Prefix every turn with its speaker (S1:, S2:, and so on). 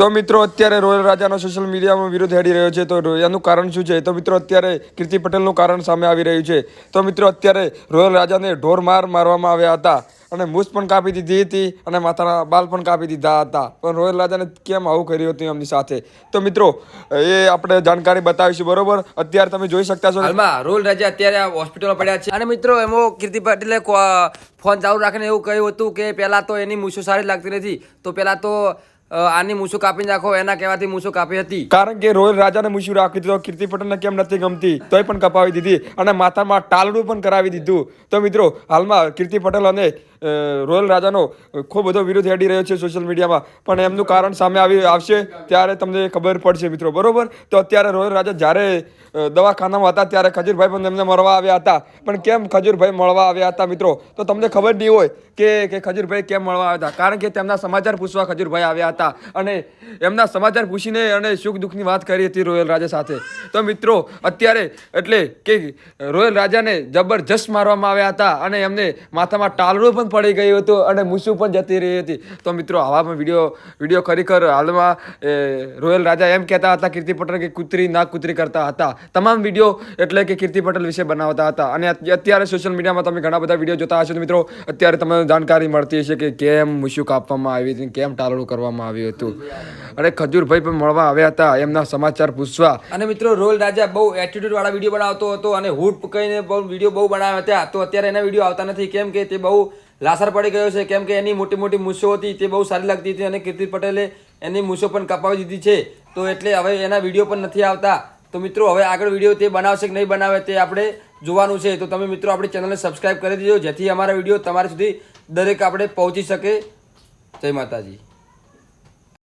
S1: તો મિત્રો, અત્યારે રોયલ રાજાનો સોશિયલ મીડિયામાં વિરોધ હેડી રહ્યો છે. તો એનું કારણ શું છે? તો મિત્રો, અત્યારે કીર્તિ પટેલનું કારણ સામે આવી રહ્યું છે. તો મિત્રો, અત્યારે રોયલ રાજાને ઢોર માર મારવામાં આવ્યા હતા અને મૂછ પણ કાપી દીધી હતી અને માથાના બાલ પણ કાપી દીધા હતા. પણ રોયલ રાજાને કેમ આવું કર્યું હતું એમની સાથે? તો મિત્રો, એ આપણે જાણકારી બતાવીશું, બરોબર? અત્યારે તમે જોઈ શકતા છો
S2: હાલમાં રોયલ રાજા અત્યારે હોસ્પિટલમાં પડ્યા છે. અને મિત્રો, એમાં કીર્તિ પટેલે ફોન ચાલુ રાખીને એવું કહ્યું હતું કે પહેલાં તો એની મૂછો સારી લાગતી નથી. તો પહેલાં તો આની મૂછું કાપી નાખો, એના કહેવાથી મૂછું કાપી હતી.
S1: કારણ કે રોયલ રાજાને મૂછું રાખી દીધું કીર્તિ પટેલને કેમ નથી ગમતી, તોય પણ કપાવી દીધી અને માથામાં ટાલડું પણ કરાવી દીધું. તો મિત્રો, હાલમાં કીર્તિ પટેલ અને રોયલ રાજાનો ખૂબ બધો વિરોધ હેડી રહ્યો છે સોશિયલ મીડિયામાં. પણ એમનું કારણ સામે આવી આવશે ત્યારે તમને ખબર પડશે મિત્રો, બરોબર? તો અત્યારે રોયલ રાજા જ્યારે દવાખાનામાં હતા ત્યારે ખજૂરભાઈ પણ એમને મળવા આવ્યા હતા. પણ કેમ ખજૂરભાઈ મળવા આવ્યા હતા મિત્રો? તો તમને ખબર નહીં હોય કે કે ખજૂરભાઈ કેમ મળવા આવ્યા હતા. કારણ કે તેમના સમાચાર પૂછવા ખજૂરભાઈ આવ્યા હતા. અને એમના સમાચાર પૂછીને અને સુખ દુઃખની વાત કરી હતી રોયલ રાજા સાથે. તો મિત્રો, અત્યારે એટલે કે રોયલ રાજાને જબરજસ્ત મારવામાં આવ્યા હતા અને એમને માથામાં ટાલડું પણ પડી ગયું હતું અને મૂસું પણ જતી રહી હતી. તો મિત્રો આવામાં વીડિયો વીડિયો ખરેખર હાલમાં રોયલ રાજા એમ કહેતા હતા, કીર્તિ પટેલ કે કૂતરી ના કૂતરી કરતા હતા. તમામ વીડિયો એટલે કે કીર્તિ પટેલ વિશે બનાવતા હતા. અને અત્યારે સોશિયલ મીડિયામાં તમે ઘણા બધા વીડિયો જોતા હશો મિત્રો, અત્યારે તમને જાણકારી મળતી હશે કે કેમ મૂસું કાપવામાં આવી હતી કેમ ટાળું કરવામાં આવ્યું હતું. અને ખજૂરભાઈ પણ મળવા આવ્યા હતા, એમના સમાચાર પૂછવા.
S2: અને મિત્રો, રોયલ રાજા બહુ એટીટ્યુડ વાળા વીડિયો બનાવતો હતો અને હૂટ કહીને વીડિયો બહુ બનાવ્યા હતા. તો અત્યારે એના વીડિયો આવતા નથી. કેમ કે તે બહુ લાસર પડી ગયો છે. કેમ કે એની મોટી મોટી મૂછો હતી, તે બહુ સારી લાગતી હતી અને કીર્તિ પટેલે એની મૂછો પણ કપાવી દીધી છે. તો એટલે હવે એના વીડિયો પણ નથી આવતા. તો મિત્રો, હવે આગળ વીડિયો તે બનાવશે કે નહીં બનાવે તે આપણે જોવાનું છે. તો તમે મિત્રો આપણી ચેનલને સબસ્ક્રાઈબ કરી દેજો, જેથી અમારા વીડિયો તમારા સુધી દરેક આપણે પહોંચી શકે. જય માતાજી.